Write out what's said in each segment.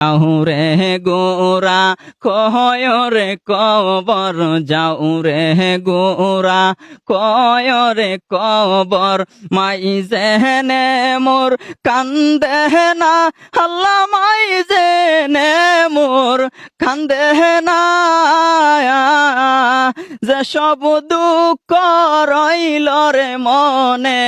যাও রে গোরা কয় রে কবর যাও রে গোরা কয় রে কবর মাই জেনে মোর কান্দে না আল্লাহ মাই জেনে মোর কান্দে না। যে সব দুঃখ রইল মনে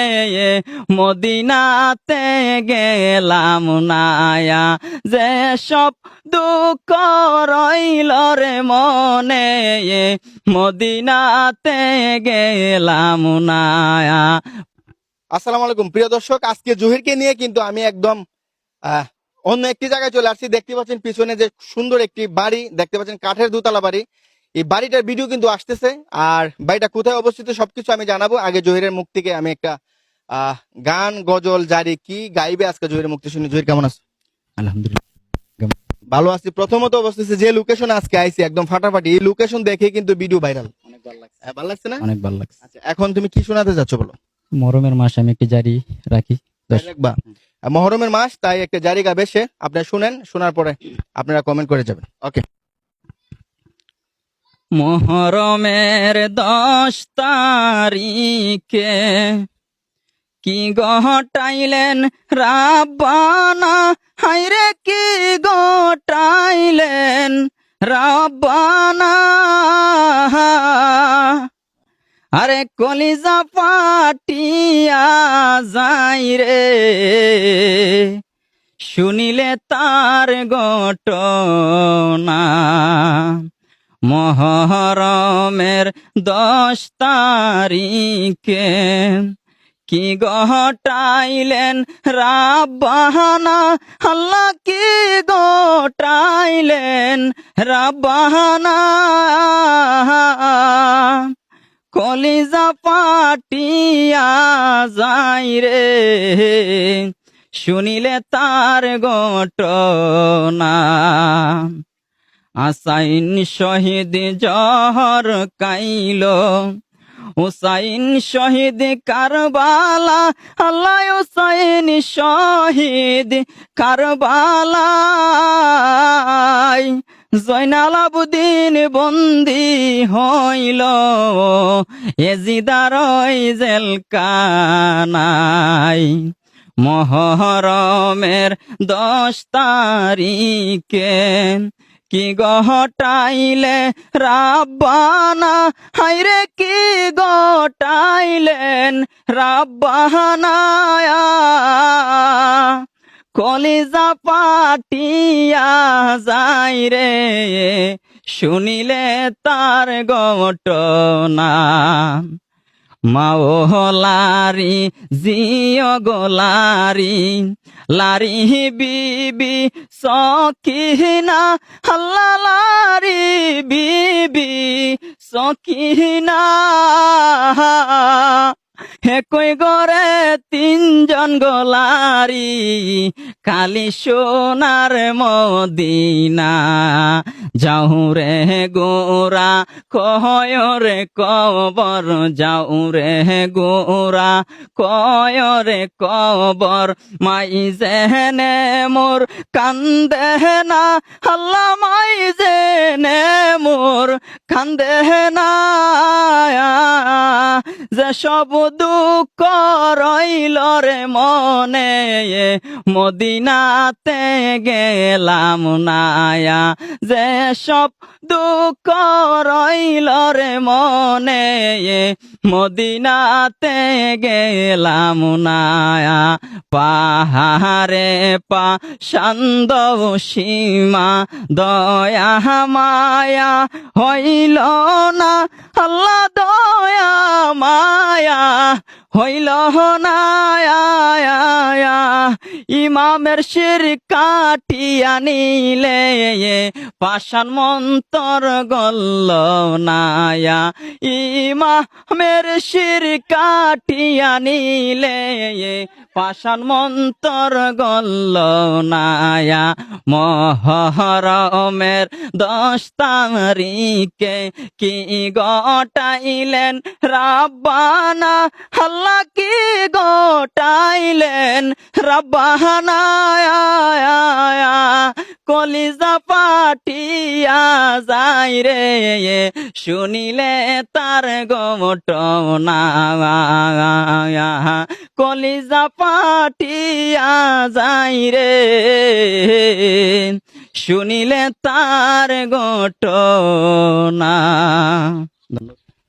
মদিনাতে গেলাম নায়া। যে সব দুঃখ রইল রে মনে মদিনাতে গেলাম নায়া। আসসালামু আলাইকুম। প্রিয় দর্শক, আজকে জহিরকে নিয়ে কিন্তু আমি একদম অন্য একটি জায়গায় চলে আসছি। দেখতে পাচ্ছেন পিছনে যে সুন্দর একটি বাড়ি, দেখতে পাচ্ছেন কাঠের দুতলা বাড়ি। এই বাড়িটার ভিডিও কিন্তু আসতেছে। আর বাড়িটা কোথায় অবস্থিত সবকিছু আমি জানাব। আগে জহিরের মুখ থেকে আমি একটা আহ, গান গজল জারি কি গাইবে আজকে জহিরের মুক্তি শুনি। জহির কেমন আছে? আলহামদুলিল্লাহ। ভালো আছি। প্রথমত অবস্থিত যে লোকেশন আজকে আইছি একদম ফাটাফাটি। এই লোকেশন দেখে কিন্তু ভিডিও ভাইরাল অনেক ভালো লাগছে। ভালো লাগছে না? অনেক ভালো লাগছে। আচ্ছা এখন তুমি কি শোনাতে যাচ্ছ বলো? মরমের মাস আমি একটি জারি রাখি। দশ- মহরমের মাস তাই একটা জারি গাবে সে। আপনি শুনেন শোনার পরে আপনারা কমেন্ট করে যাবেন। ওকে মহরমের দশ তারিখে কি গটাইলেন রাব্বানা? হাইরে কি গটাইলেন রাব্বানা? আরে, কলিজা পাটিয়া যাই রে। শুনিলে তার ঘটনা। মহরমের দশ তারিখে কি গটাইলেন রাব্বাহানা? আল্লাহ কি গটাইলেন রাব্বাহানা? কলিজা পাটিয়া যাই রে। শুনিলে তার ঘটনা। আসাইন শহীদ জহর কাইল। হুসাইন শহীদ কারবালা, আল্লাহ হুসাইন শহীদ কারবালাই জয়নাল আবুদ্দিন বন্দি হইল এজিদার জেলকানাই মহরমের দশ তারিখে কি গহটাইলে রাব্বানা হাইরে কি গটাইলেন রাব্বানা কলিজা পাটিয়া যাই রে শুনিলে তার ঘটনা। মাওলারি, জিও গোলারি লারি বিবি, সকিনা আল্লাহ লারি বিবি, সকিনা। একই গড়ে তিনজন গোলারি কালি সোনার মদিনা। যাও রে গোরা কয় রে কবর যাও রে গোরা কয় রে কবর মাই জেনে মোর, কান্দে না আল্লাহ মাই জেনে মোর, কান্দে না সব দুঃখ রইল রে মনে মদিনাতে গেলাম নায়া। যে সব দুঃখ রইল রে মনে মদিনাতে গেলাম নায়া। পাহাড়ে পা সান্দ সীমা, দয়া মায়া হইল না, আল্লাহ দয়া মায়া, হইল না ইমামের শির কাটিয়া নিলে পাশান মন্তর গল্ল নায়া। ইমামের শির কাটিয়া নিলে পাষাণ মন্তর গল্ল নায়া মহরমের দশ তারিখে কি গটাইলেন? রাব্বানা হাল্লা কি গটাইলেন? রাব্বানা কলিজা পাঠিয়া যাই রে। শুনিলে তার গোটনা কলিজা পাটিয়া যাই রে। শুনিলে তার ঘটনা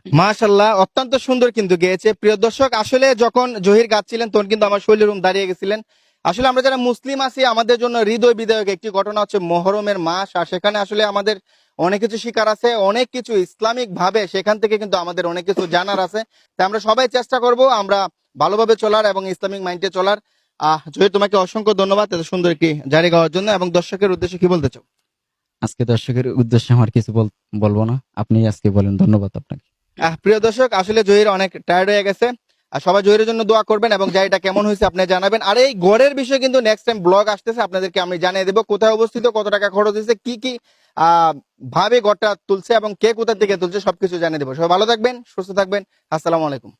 মাশাল্লাহ, অত্যন্ত সুন্দর কিন্তু গেয়েছে। প্রিয় দর্শক, আসলে যখন জহির গাচ্ছিলেন, তখন কিন্তু আমার শৈলী রুম দাঁড়িয়ে গেছিলেন। আসলে আমরা যারা মুসলিম আছি আমাদের জন্য হৃদয় বিদায়ক একটি ঘটনা হচ্ছে মহরমের মাস। আর সেখানে আসলে আমাদের অনেক কিছু শিকার আছে অনেক কিছু ইসলামিক ভাবে সেখান থেকে কিন্তু আমাদের অনেক কিছু জানার আছে। তাই আমরা সবাই চেষ্টা করব আমরা ভালোভাবে চলার এবং ইসলামিক মাইন্ডে চলার। আহ জহির তোমাকে অসংখ্য ধন্যবাদ এত সুন্দর একটি জারি গাওয়ার জন্য এবং দর্শকের উদ্দেশ্যে কি বলতে চাও? আজকে দর্শকের উদ্দেশ্যে আমার কিছু বল- বলব না। আপনি আজকে বলেন ধন্যবাদ আপনাকে। প্রিয় দর্শক আসলে জহির অনেক টায়ার্ড হয়ে গেছে। আর সবাই জহিরের জন্য দোয়া করবেন এবং যা এটা কেমন হয়েছে আপনি জানাবেন। আর এই ঘরের বিষয়ে কিন্তু নেক্সট টাইম ব্লগ আসতেছে, আপনাদেরকে আমি জানিয়ে দেবো কোথায় অবস্থিত, কত টাকা খরচ হয়েছে, কি কি ভাবে গড়টা তুলছে এবং কে কোথার থেকে তুলছে সবকিছু জানিয়ে দেবো। সবাই ভালো থাকবেন, সুস্থ থাকবেন, আসসালামু আলাইকুম।